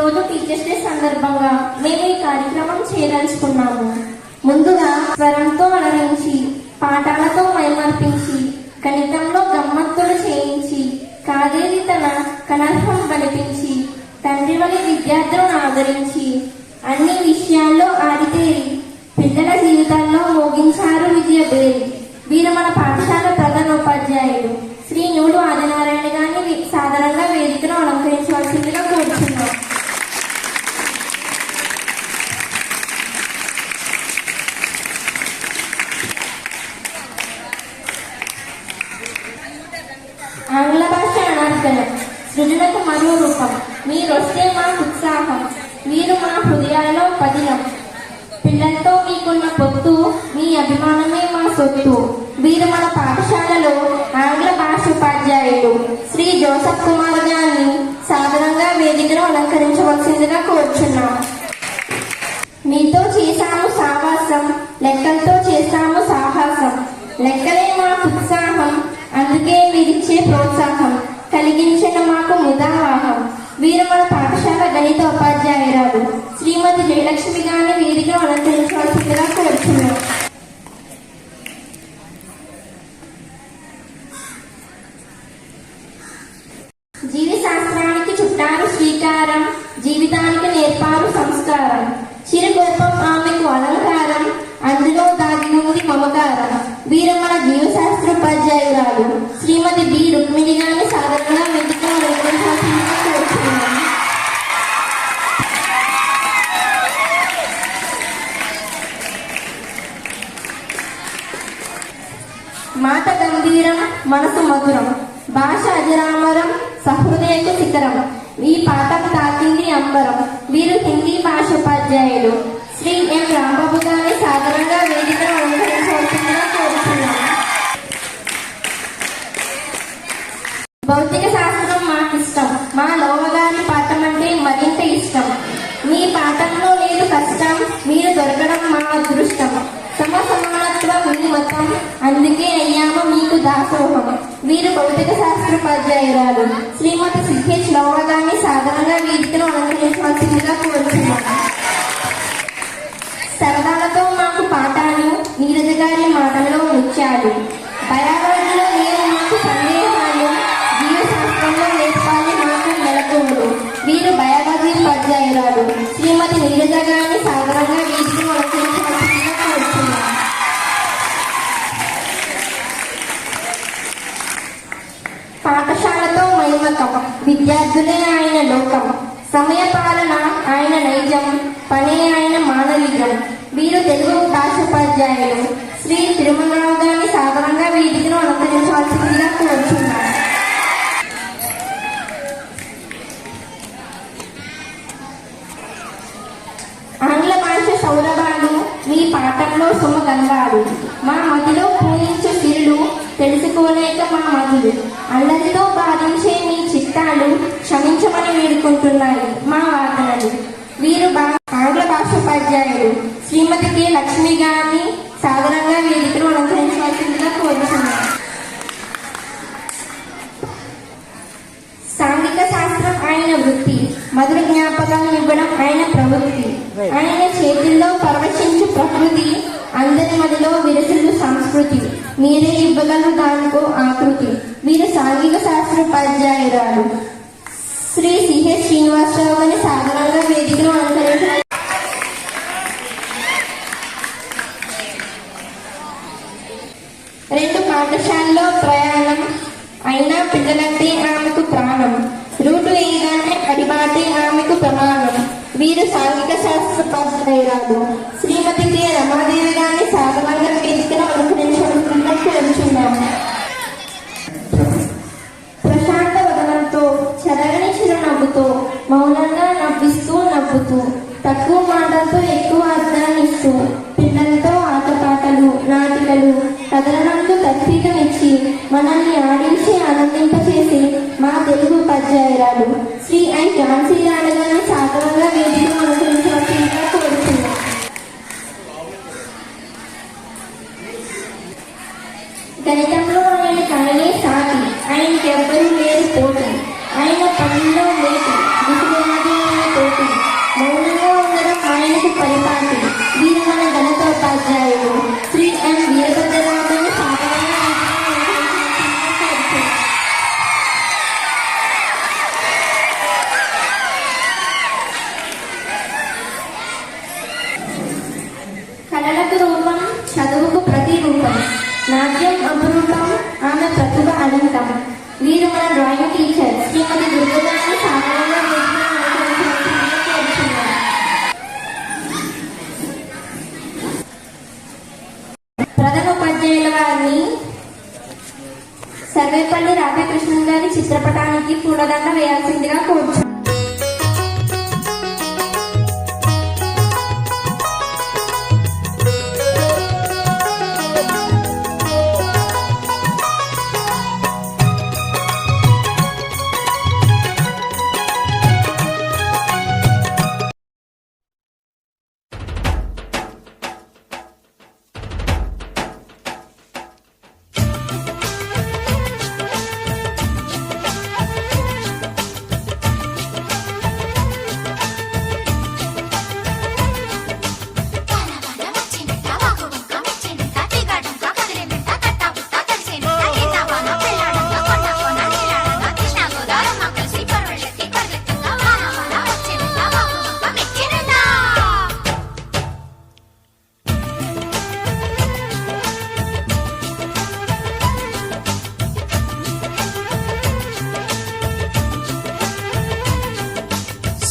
రోజు teachers day సందర్భంగా మేము ఈ కార్యక్రమం చేయదలుచుకున్నాము ముందుగా స్వరంతో అలరించి పాఠాలతో మైమర్పించి గణితంలో గమ్మత్తులు చేయించి కాదేది తన కనర్హం బలిపించి తండ్రి వలి విద్యార్థులను ఆదరించి అన్ని విషయాల్లో ఆడితేరి పిల్లల జీవితాల్లో మోగించారు విద్య వీరు మన పాఠశాల ప్రధానోపాధ్యాయుడు శ్రీ నూడు ఆదినారాయణ గారిని సాధారణంగా వేదికను అలంకరించవలసిందిగా కోరుతున్నాం ఆంగ్ల భాష అనార్గలం సృజనకు మరో రూపం మీరొస్తే మా ఉత్సాహం. మీరు మా హృదయాలలో పదిలం. పిల్లలతో మీకున్న పొత్తు మీ అభిమానమే మా సొత్తు. వీరు మన పాఠశాలలో ఆంగ్ల భాష ఉపాధ్యాయులు. శ్రీ జోసఫ్ కుమార్ గారిని సాధారణంగా వేదికను అలంకరించవలసిందిగా కోరుచున్నాం. మీతో చేశాము సావాసం. లెక్కలతో చేశాము సాహసం. లెక్కలే ఇచ్చే ప్రోత్సాహం కలిగించిన మాకు ముదావాహం వీరు మన పాఠశాల గణిత ఉపాధ్యాయురాలు శ్రీమతి జయలక్ష్మి గారిని వీరిగా అలంకరించవలసిందిగా కోరుతున్నాం జీవి శాస్త్రానికి చుట్టారు శ్రీకారం జీవితానికి నేర్పారు సంస్కారం. చిరుకోపం ఆమెకు అలంకారం అందులో దాగి ఉంది మమకారం. వీరు మన జీవశాస్త్ర ఉపాధ్యాయురాలు శ్రీమతి మనసు మధురం. భాష అజరామరం సహృదయకు శిఖరం. ఈ పాఠం తాకింది అంబరం. వీరు హిందీ భాష ఉపాధ్యాయులు. శ్రీ ఎం రాంబాబు గారిని సాధారణంగా వేదికను అలంకరించవలసిందిగా కోరుతున్నాం భౌతిక శాస్త్రం మాకు ఇష్టం మా లోవగారి పాఠం అంటే మరింత ఇష్టం. మీ పాఠంలో లేదు కష్టం మీరు దొరకడం మా అదృష్టం. సమ సమానత్వం మీ మతం. అందుకే అయ్యాము మీకు దాసోహం. వీరు భౌతిక శాస్త్ర ఉపాధ్యాయురాలు శ్రీమతి సిద్ధేష్ లోవగారిని సాధారణంగా వీరితో అలంకరించవలసిందిగా కోరుతున్నాను సరదాలతో మాకు పాఠాలు నీరజ గారి మాటల్లో ముత్యాలు మైమకం విద్యార్థులే ఆయన లోకం సమయ పాలన ఆయన నైజం పనే ఆయన మానవికం వీరు తెలుగు భాషోపాధ్యాయులు శ్రీ తిరుమలరావు గారిని సాధారణంగా వీటిని అలంకరించవలసిందిగా కోరుచున్నారు ఆంగ్ల భాష సౌరభాలు మీ పాఠంలో సుమగంధాలు మా మదిలో పూజించే సిరులు తెలుసుకోలేక మా మధులు అల్లరితో బాధించే మీ చిత్తాలు క్షమించమని వేడుకుంటున్నాయి. మా వాదనలు. వీరు బా- ఆంగ్ల భాషోపాధ్యాయులు. శ్రీమతి కె లక్ష్మి గారిని సాధారణంగా వేదికను అలంకరించవలసిందిగా కోరుతున్నాను సాంఘిక శాస్త్రం ఆయన వృత్తి. మధుర జ్ఞాపకాలు ఇవ్వడం ఆయన ప్రవృత్తి. ఆయన చేతుల్లో పరవశించు ప్రకృతి అందరి మదిలో విరసిల్లు సంస్కృతి. మీరే ఇవ్వగలరు దానికో ఆకృతి. వీరు సాంఘిక శాస్త్ర ఉపాధ్యాయురాలు శ్రీ సిహెచ్ శ్రీనివాసరావు గారిని సాధారణంగా వేదికను అనుసరించారు రెండు పాఠశాలలో ప్రయాణం అయినా పిల్లలంటే ఆమెకు ప్రాణం. రూటు వేయగానే అడిబాటే ఆమెకు ప్రమాణం. వీరు సాంఘిక శాస్త్ర ఉపాధ్యాయురాలు నవ్వుతూ తక్కువ మాటలతో ఎక్కువ అర్థాన్ని ఇస్తూ పిల్లలతో ఆటపాటలు నాటికలు కథలనందు ఇచ్చి మనల్ని ఆడించి ఆనందింపచేసి మా తెలుగు ఉపాధ్యాయురాలు శ్రీ ఐ ఝాన్సీ రాణి చిత్రపటానికి పూలదండ వేయాల్సిందిగా కోరుచు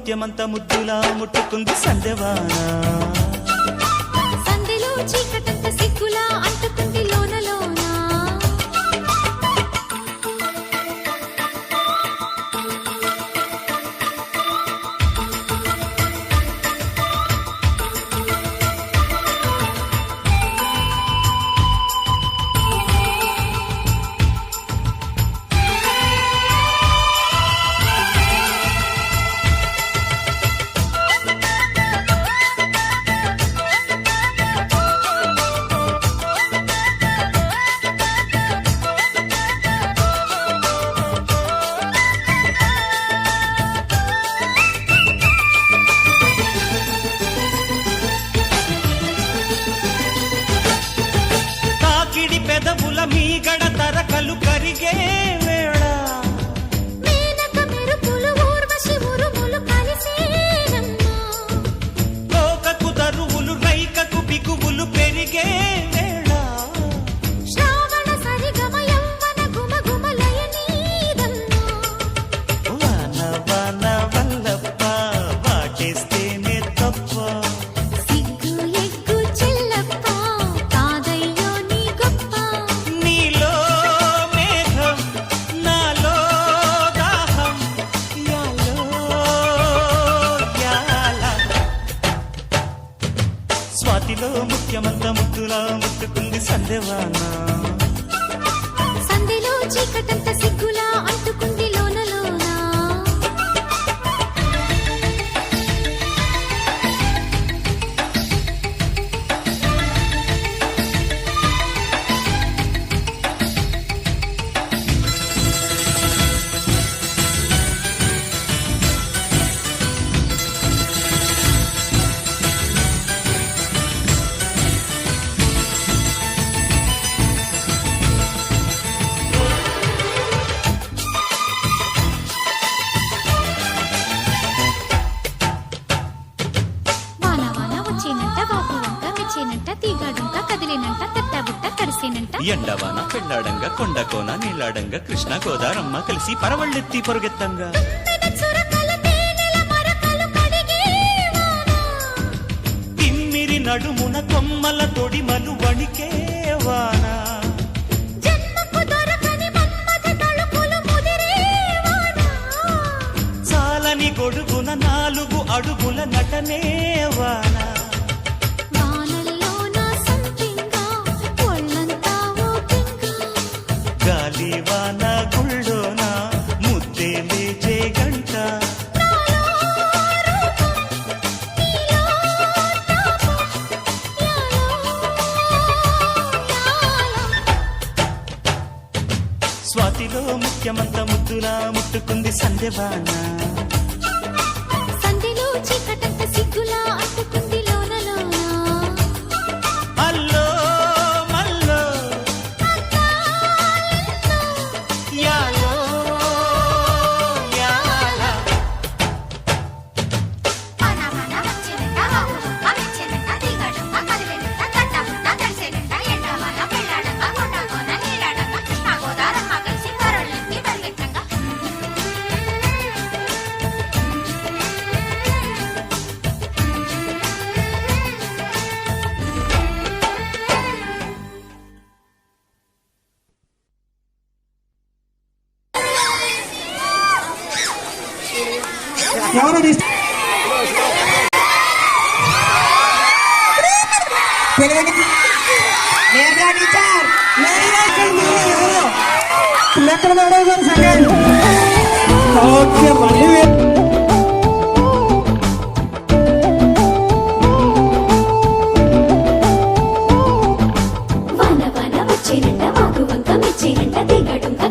ముత్యమంత ముద్దులా ముట్టుకుంది సంధ్యవాన. కంటిలో ముఖ్యమంత ముద్దులా ముట్టుకుంది సందేవానా సందిలో చీకటంత సిగ్గుల రాసేనంట ఎండవాన పెళ్ళాడంగా కొండకోన నీళ్ళాడంగా కృష్ణ గోదారమ్మ కలిసి పరవళ్ళెత్తి పొరుగెత్తంగా. నడుమున కొమ్మల తొడిమలు వణి ముట్టుకుంది టీచర్. ఎక్కడ నడవగారు సెకండ్ ఓకే మళ్ళీ వచ్చినంట మాకు వంక మెచ్చినంట దిగడుంక